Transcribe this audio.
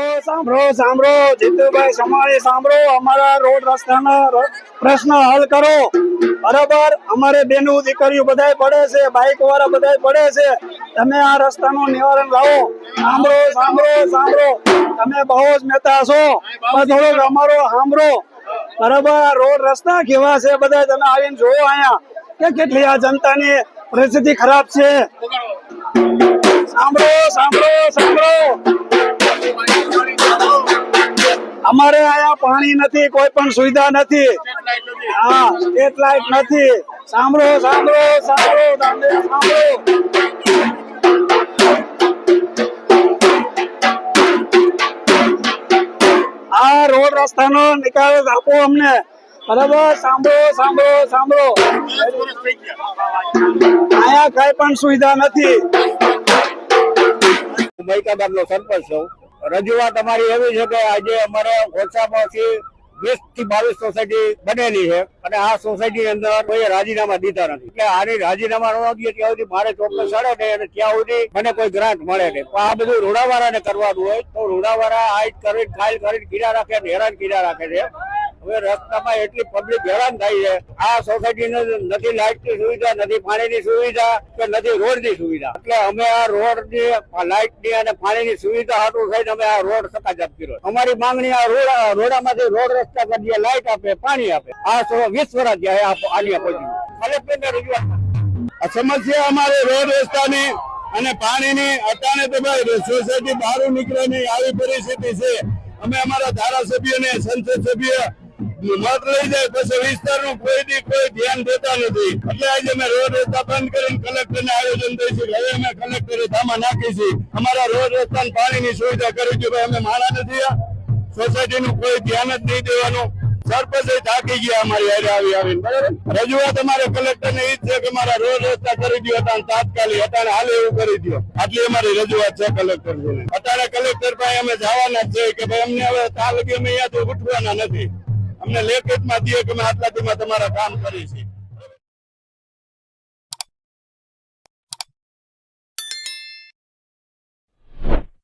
સાંભળો સાંભળો જીતુભાઈ સમાળી, સાંભળો. અમારા રોડ રસ્તાના પ્રશ્ન હલ કરો. બરાબર? અમારે બેનું દીકરીઓ બધાય પડે છે બાઇક વાળા બધાય પડે છે. તમે આ રસ્તાનું નિવારણ લાવો. સાંભળો સાંભળો સાંભળો. તમે બહુ જ નેતા છો. થોડોક અમારો સાંભળો. બરાબર? રોડ રસ્તા કેવા છે? બધા તમે આવીને જોવો અહીંયા. કે કેટલી આ જનતાની પરિસ્થિતિ ખરાબ છે? સાંભળો સાંભળો સાંભળો. અમારે અહીંયા પાણી નથી, કોઈ પણ સુવિધા નથી. હા સ્ટ્રીટ લાઇટ નથી. સાંભળો સાંભળો સાંભળો સાંભળો. આ રોડ રસ્તાનો નિકાલ આપો અમને. બરાબર? સાંભળો સાંભળો સાંભળો. અહીંયા કઈ પણ સુવિધા નથી. મૈકા ગામનો સરપંચ છું. રજૂઆત અમારી એવી છે કે આજે અમારે ઓછામાંથી વીસથી બાવીસ સોસાયટી બનેલી છે અને આ સોસાયટી અંદર કોઈ રાજીનામા દીધા નથી. એટલે આની રાજીનામા ન દઈએ ત્યાં સુધી મારે ચોક્કસ સડે નહીં અને ત્યાં સુધી મને કોઈ ગ્રાન્ટ મળે નહીં. આ બધું રૂડાવાળાને કરવાનું હોય તો રૂડાવાળા આઈટ કરીને ફાઇલ કરીને કીડા રાખે હેરાન કીડા રાખે છે. હવે રસ્તામાં એટલી પબ્લિક હેરાન થાય છે. આ સોસાયટી નથી લાઇટની સુવિધા, નથી પાણીની સુવિધા કે નથી રોડની સુવિધા. એટલે અમે આ રોડની લાઇટની અને પાણીની સુવિધા હાટું થઈને અમે આ રોડ સકાજાત કર્યો. અમારી માંગણી આ રોડ રોડામાંથી રોડ રસ્તા દે લાઇટ આપે, પાણી આપે. આ સો વીસ વર્ષ ગયા આ આની પછી રજૂઆત સમસ્યા અમારે રોડ રસ્તાની અને પાણીની અટાણે તો ભાઈ સોસાયટી બહાર નીકળે નહીં આવી પરિસ્થિતિ છે. અમે અમારા ધારાસભ્ય ને સંસદ સભ્ય મત લઈ જાય પછી વિસ્તારનું કોઈ દી કોઈ ધ્યાન દેતા નથી. એટલે આજે અમે રોડ રસ્તા બંધ કરીને કલેક્ટરને આયોજન દઈશું હવે અમે કલેક્ટરે ધામા નાખીશું અમારા રોડ રસ્તા પાણીની સુવિધા કરી છે. ભાઈ, અમે માણા નથી સોસાયટીનું કોઈ ધ્યાન જ નહીં દેવાનું. સરપંચે થાકી ગયા અમારી હારે આવી આવીને. બરાબર? રજૂઆત અમારે કલેક્ટર ને ઈ જ છે કે મારા રોડ રસ્તા કરી દો હતા તાત્કાલિક અટાણે હાલે એવું કરી દો આટલી અમારી રજૂઆત છે કલેક્ટર જોડે અટાણે કલેક્ટર પાસે અમે જવાના છે કે ભાઈ, અમને હવે તાલ લગી અમે અહીંયાથી ઉઠવાના નથી. અમને લેખિતમાં દે કે અમે આટલા દિવસમાં તમારા કામ કરીશું